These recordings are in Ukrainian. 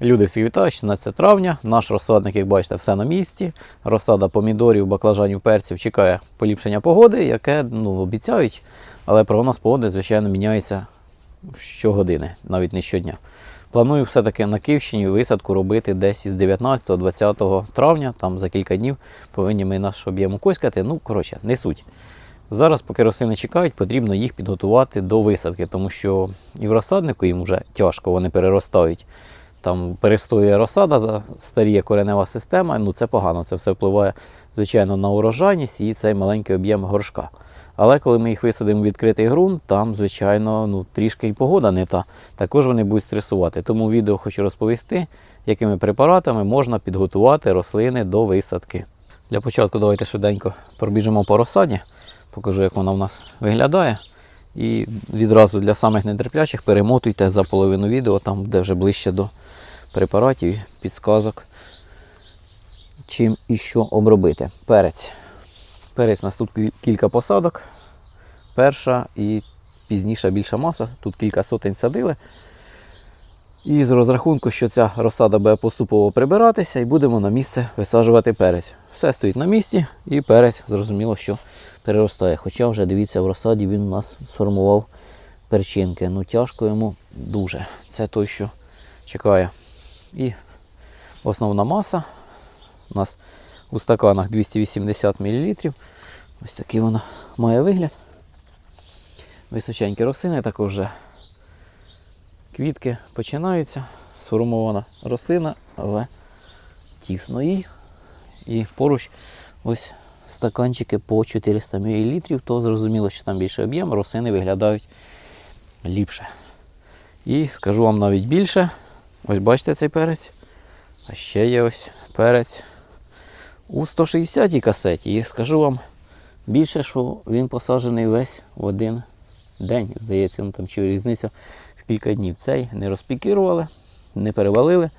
Люди всіх вітаю, 16 травня. Наш розсадник, як бачите, все на місці. Розсада помідорів, баклажанів, перців чекає поліпшення погоди, яке ну, обіцяють, але прогноз погоди, звичайно, міняється щогодини, навіть не щодня. Планую все-таки на Київщині висадку робити десь із 19-20 травня, там за кілька днів повинні ми наш об'єм укоськати. Ну, коротше, не суть. Зараз, поки рослини чекають, потрібно їх підготувати до висадки, тому що і в розсаднику їм вже тяжко, вони переростають. Там перестоює розсада, старіє коренева система, ну це погано, це все впливає, звичайно, на урожайність і цей маленький об'єм горшка. Але коли ми їх висадимо в відкритий ґрунт, там, звичайно, ну, трішки і погода не та. Також вони будуть стресувати. Тому відео хочу розповісти, якими препаратами можна підготувати рослини до висадки. Для початку давайте швиденько пробіжимо по розсаді, покажу, як вона в нас виглядає. І відразу для самих нетерплячих перемотуйте за половину відео, там де вже ближче до препаратів, підсказок, чим і що обробити. Перець. Перець у нас тут кілька посадок. Перша і пізніша більша маса. Тут кілька сотень садили. І з розрахунку, що ця розсада буде поступово прибиратися, і будемо на місце висаджувати перець. Все стоїть на місці, і перець зрозуміло, що переростає. Хоча вже дивіться, в розсаді він у нас сформував перчинки. Ну тяжко йому дуже. Це той, що чекає. І основна маса у нас у стаканах 280 мл. Ось такий вона має вигляд. Височенькі рослини, також вже квітки починаються. Сформована рослина, але тісно їй. І поруч ось стаканчики по 400 мл, то зрозуміло, що там більше об'єм, рослини виглядають ліпше. І скажу вам навіть більше. Ось бачите цей перець. А ще є ось перець у 160 касеті. І скажу вам більше, що він посаджений весь в один день. Здається, ну там чи різниця в кілька днів. Цей не розпікірували, не перевалили.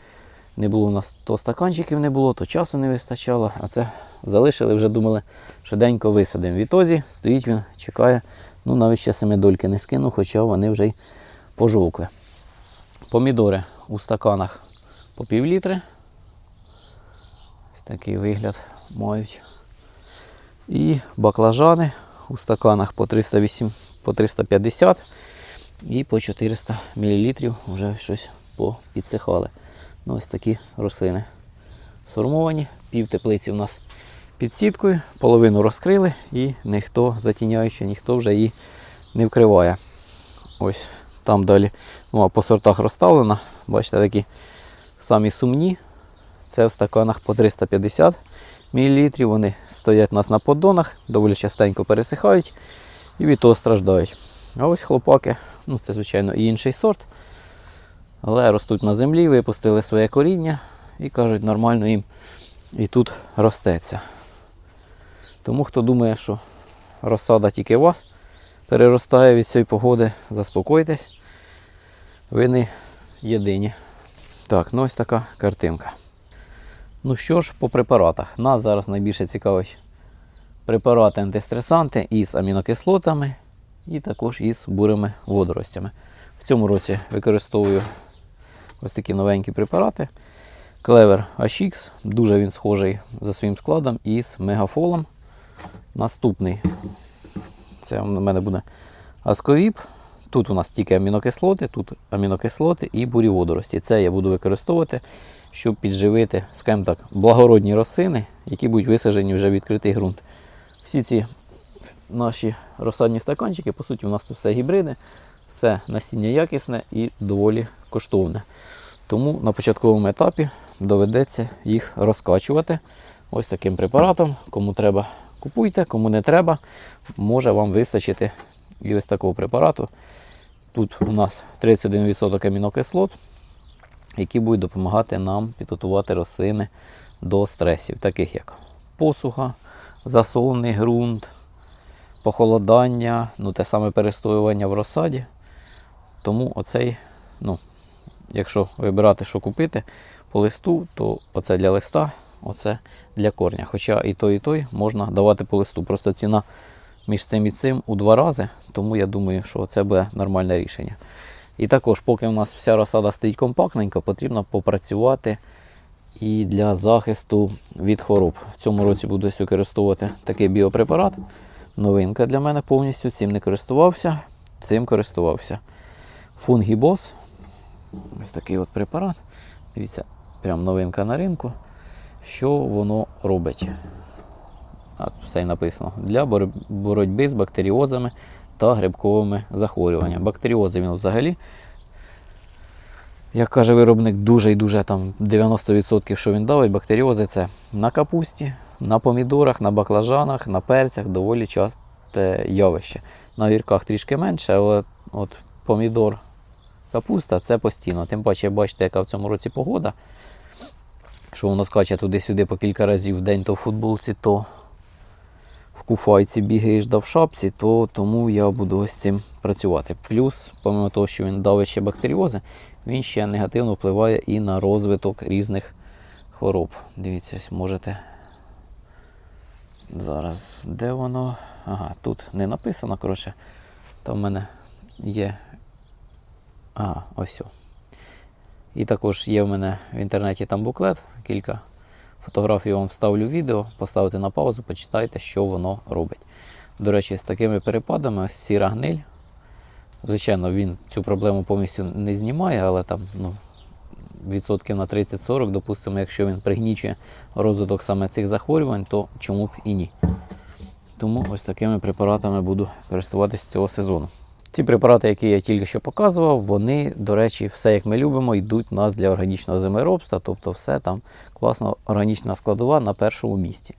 Не було у нас то стаканчиків не було, то часу не вистачало, а це залишили, вже думали, швиденько висадимо. Відтоді стоїть він, чекає. Ну, навіть ще семидольки не скинув, хоча вони вже й пожовкли. Помідори у стаканах по пів літри. Ось такий вигляд мають. І баклажани у стаканах по 308, по 350 і по 400 мл вже щось підсихали. Ну, ось такі рослини сформовані. Пів теплиці у нас під сіткою, половину розкрили і ніхто затіняючи, ніхто вже її не вкриває. Ось там далі ну, а по сортах розставлено. Бачите, такі самі сумні. Це в стаканах по 350 мл. Вони стоять у нас на поддонах, доволі частенько пересихають і від того страждають. А ось хлопаки, ну це, звичайно, і інший сорт. Але ростуть на землі, випустили своє коріння і кажуть, нормально їм і тут ростеться. Тому хто думає, що розсада тільки вас переростає від цієї погоди, заспокойтесь. Ви не єдині. Так, ну ось така картинка. Ну що ж, по препаратах. Нас зараз найбільше цікавить препарати антистресанти із амінокислотами і також із бурими водоростями. В цьому році використовую ось такі новенькі препарати. Клевер HX, дуже він схожий за своїм складом із мегафолом. Наступний це у мене буде Асковіп. Тут у нас тільки амінокислоти, тут амінокислоти і бурі водорості. Це я буду використовувати, щоб підживити, скажімо так, благородні рослини, які будуть висаджені вже в відкритий ґрунт. Всі ці наші розсадні стаканчики, по суті, у нас тут все гібриди, все насіння якісне і доволі коштовне. Тому на початковому етапі доведеться їх розкачувати ось таким препаратом. Кому треба, купуйте, кому не треба, може вам вистачити і ось такого препарату. Тут у нас 31% амінокислот, які будуть допомагати нам підготувати рослини до стресів, таких як посуха, засолений ґрунт, похолодання, ну те саме перестоювання в розсаді. Тому оцей, ну, якщо вибирати, що купити по листу, то оце для листа, оце для корня. Хоча і той, і той можна давати по листу. Просто ціна між цим і цим у два рази, тому я думаю, що це буде нормальне рішення. І також, поки у нас вся розсада стоїть компактненько, потрібно попрацювати і для захисту від хвороб. В цьому році буду використовувати такий біопрепарат. Новинка для мене повністю. Цим не користувався, цим користувався. Фунгібос. Ось такий от препарат. Дивіться, прям новинка на ринку. Що воно робить? Тут все й написано. Для боротьби з бактеріозами та грибковими захворюваннями. Бактеріози він взагалі, як каже виробник, дуже і дуже там 90% що він давить, бактеріози це на капусті, на помідорах, на баклажанах, на перцях доволі часте явище. На гірках трішки менше, але от помідор, капуста це постійно. Тим паче, бачите, яка в цьому році погода. Що воно скаче туди-сюди по кілька разів в день, то в футболці, то куфайці бігаєш да в шапці, то тому я буду ось цим працювати. Плюс, помимо того, що він давить ще бактеріози, він ще негативно впливає і на розвиток різних хвороб. Дивіться, можете. Зараз, де воно? Ага, тут не написано, коротше. Там в мене є. Ага, ось. о. І також є в мене в інтернеті там буклет, кілька фотографій вам вставлю відео, поставите на паузу, почитайте, що воно робить. До речі, з такими перепадами сіра гниль. Звичайно, він цю проблему повністю не знімає, але там ну, відсотків на 30-40, допустимо, якщо він пригнічує розвиток саме цих захворювань, то чому б і ні. Тому ось такими препаратами буду користуватися цього сезону. Ці препарати, які я тільки що показував, вони, до речі, все як ми любимо, йдуть у нас для органічного землеробства, тобто все там класно органічна складова на першому місці.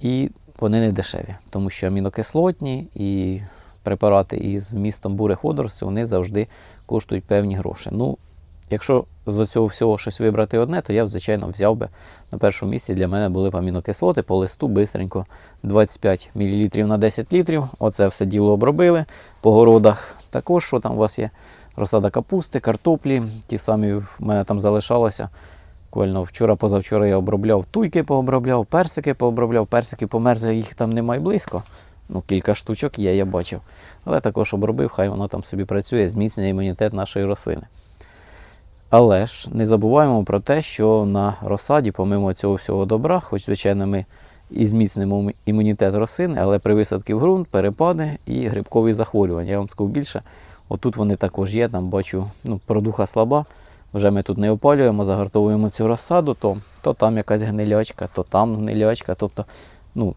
І вони не дешеві, тому що амінокислотні і препарати із вмістом бурих водоростей, вони завжди коштують певні гроші. Ну, якщо з цього всього щось вибрати одне, то я б, звичайно, взяв би на першому місці для мене були б амінокислоти по листу бистренько 25 мл на 10 літрів. Оце все діло обробили по городах. Також, що там у вас є? Розсада капусти, картоплі. Ті самі в мене там залишалося. Буквально вчора, позавчора я обробляв туйки, пообробляв, персики пообробляв, персики померзли, їх там немає близько. Ну, кілька штучок є, я бачив. Але також обробив, хай воно там собі працює, зміцнює імунітет нашої рослини. Але ж не забуваємо про те, що на розсаді, помимо цього всього добра, хоч, звичайно, ми і зміцнимо імунітет рослини, але при висадці в ґрунт, перепади і грибкові захворювання. Я вам скажу більше, отут вони також є, там бачу, ну, продуха слаба. Вже ми тут не опалюємо, загартовуємо цю розсаду, то, то там якась гнилячка, то там гнилячка. Тобто, ну,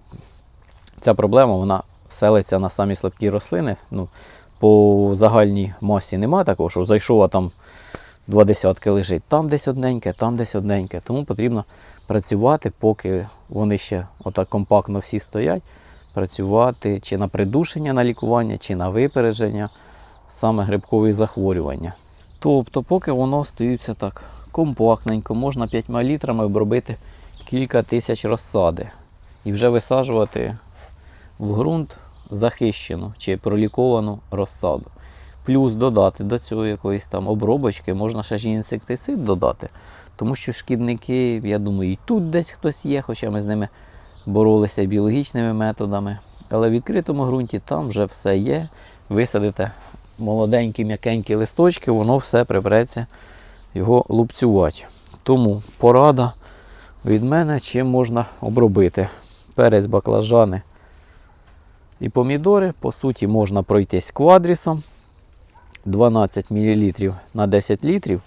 ця проблема вона селиться на самі слабкі рослини. Ну, по загальній масі немає такого, що зайшов, там два десятки лежить. Там десь одненьке, там десь одненьке. Тому потрібно працювати, поки вони ще отак компактно всі стоять. Працювати чи на придушення, на лікування, чи на випередження саме грибкових захворювання. Тобто, поки воно стоїться так компактненько, можна 5 літрами обробити кілька тисяч розсади і вже висаджувати в ґрунт захищену чи проліковану розсаду. Плюс додати до цього якоїсь там обробочки, можна ще ж інсектицид додати. Тому що шкідники, я думаю, і тут десь хтось є, хоча ми з ними боролися біологічними методами. Але в відкритому ґрунті там вже все є. Висадите молоденькі, м'якенькі листочки, воно все прибереться його лупцювати. Тому порада від мене, чим можна обробити. Перець, баклажани і помідори. По суті, можна пройтись квадрісом 12 мл на 10 літрів.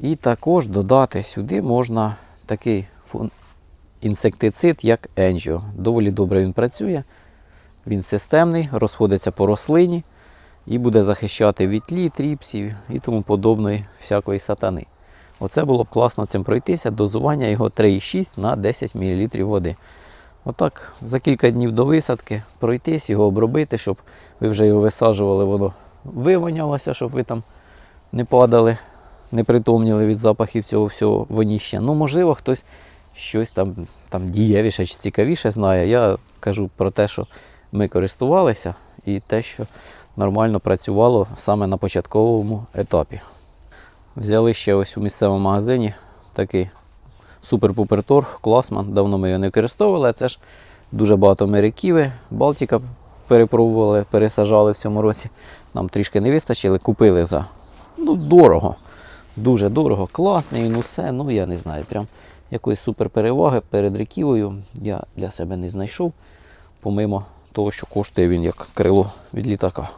І також додати сюди можна такий інсектицид, як Енджіо. Доволі добре він працює. Він системний, розходиться по рослині і буде захищати від тлі, тріпсів і тому подобної всякої сатани. Оце було б класно цим пройтися. Дозування його 3,6 на 10 мл води. Отак за кілька днів до висадки пройтись, його обробити, щоб ви вже його висаджували, воно вивонялося, щоб ви там не падали, не притомніли від запахів цього всього воніща. Ну, можливо, хтось щось там, там дієвіше чи цікавіше знає. Я кажу про те, що ми користувалися, і те, що нормально працювало саме на початковому етапі. Взяли ще ось у місцевому магазині такий супер-пупер торг, класман. Давно ми його не використовували, а це ж дуже багато мериківи, Балтіка перепробували, пересажали в цьому році. нам трішки не вистачили, купили за ну, дорого. Дуже дорого, класний він усе. Ну я не знаю, прям якоїсь суперпереваги перед реківою я для себе не знайшов, помимо того, що коштує він як крило від літака.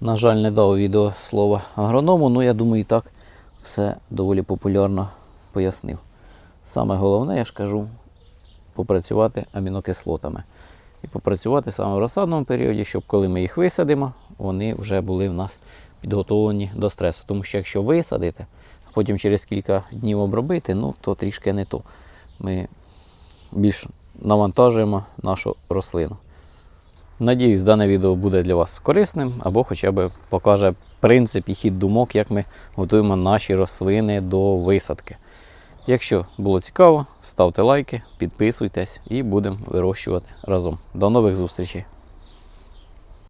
На жаль, не дав відео слова агроному, але я думаю, і так все доволі популярно пояснив. Саме головне, я ж кажу, попрацювати амінокислотами. І попрацювати саме в розсадному періоді, щоб коли ми їх висадимо, вони вже були в нас підготовлені до стресу. Тому що якщо висадити, а потім через кілька днів обробити, ну то трішки не то. Ми більш навантажуємо нашу рослину. Надіюсь, дане відео буде для вас корисним або хоча б покаже принцип і хід думок, як ми готуємо наші рослини до висадки. Якщо було цікаво, ставте лайки, підписуйтесь і будемо вирощувати разом. До нових зустрічей!